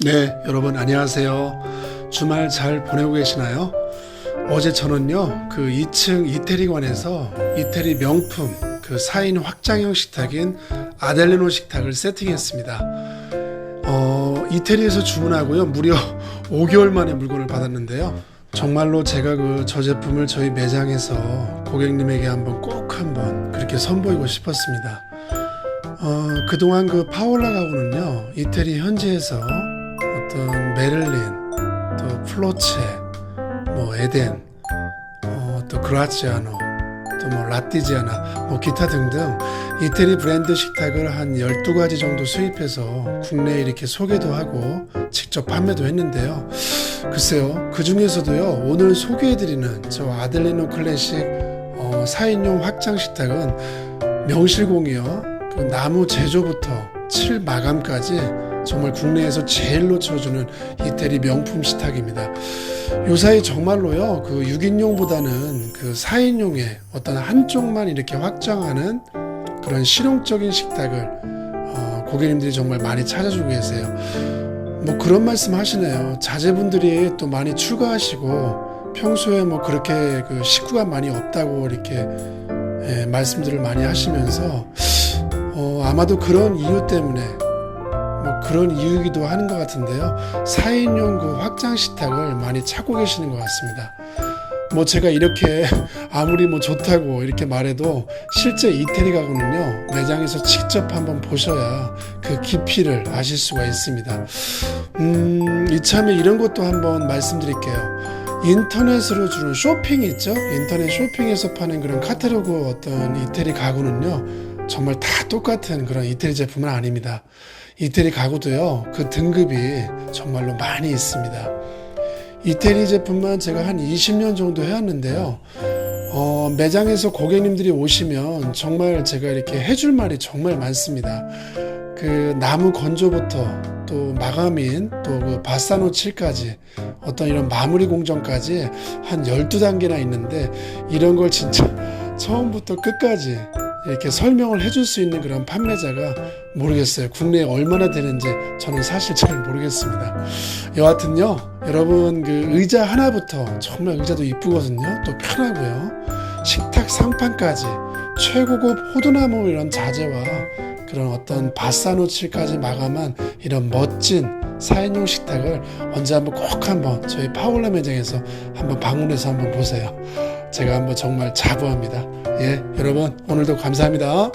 네, 여러분 안녕하세요. 주말 잘 보내고 계시나요? 어제 저는요, 그 2층 이태리관에서 이태리 명품 그 4인 확장형 식탁인 아델레노 식탁을 세팅했습니다. 어, 이태리에서 주문하고요, 무려 5개월 만에 물건을 받았는데요. 정말로 제가 그 저 제품을 저희 매장에서 고객님에게 한번 꼭 한번 그렇게 선보이고 싶었습니다. 어, 그동안 그 파올라 가구는요, 이태리 현지에서 어떤 메를린, 또 플로체, 뭐 에덴, 어, 또 그라치아노, 또 뭐 라티지아나, 뭐 기타 등등 이태리 브랜드 식탁을 한 12가지 정도 수입해서 국내에 이렇게 소개도 하고 직접 판매도 했는데요. 글쎄요, 그 중에서도요, 오늘 소개해드리는 저 아델리노 클래식 어, 4인용 확장 식탁은 명실공히요, 그 나무 제조부터 칠 마감까지 정말 국내에서 제일 놓쳐주는 이태리 명품 식탁입니다. 요사이 정말로요, 그 6인용보다는 그 4인용의 어떤 한쪽만 이렇게 확장하는 그런 실용적인 식탁을 어, 고객님들이 정말 많이 찾아주고 계세요. 뭐 그런 말씀 하시네요. 자제분들이 또 많이 출가하시고 평소에 뭐 그렇게 그 식구가 많이 없다고 이렇게 예, 말씀들을 많이 하시면서 어, 아마도 그런 이유 때문에 뭐 그런 이유이기도 하는 것 같은데요. 4인용 그 확장 식탁을 많이 찾고 계시는 것 같습니다. 뭐 제가 이렇게 아무리 뭐 좋다고 이렇게 말해도 실제 이태리 가구는요 매장에서 직접 한번 보셔야 그 깊이를 아실 수가 있습니다. 음 이참에 이런 것도 한번 말씀드릴게요. 인터넷으로 주는 쇼핑 있죠? 인터넷 쇼핑에서 파는 그런 카탈로그 어떤 이태리 가구는요 정말 다 똑같은 그런 이태리 제품은 아닙니다. 이태리 가구도요 그 등급이 정말로 많이 있습니다. 이태리 제품만 제가 한 20년 정도 해왔는데요. 어, 매장에서 고객님들이 오시면 정말 제가 이렇게 해줄 말이 정말 많습니다. 그 나무 건조부터 또 마감인 또 그 바사노 칠까지 어떤 이런 마무리 공정까지 한 12단계나 있는데 이런 걸 진짜 처음부터 끝까지 이렇게 설명을 해줄 수 있는 그런 판매자가 모르겠어요. 국내에 얼마나 되는지 저는 사실 잘 모르겠습니다. 여하튼요, 여러분 그 의자 하나부터 정말 의자도 이쁘거든요. 또 편하고요. 식탁 상판까지 최고급 호두나무 이런 자재와 그런 어떤 바사노칠까지 마감한 이런 멋진 4인용 식탁을 언제 한번 꼭 한번 저희 파울라 매장에서 한번 방문해서 한번 보세요. 제가 한번 정말 자부합니다. 예, 여러분 오늘도 감사합니다.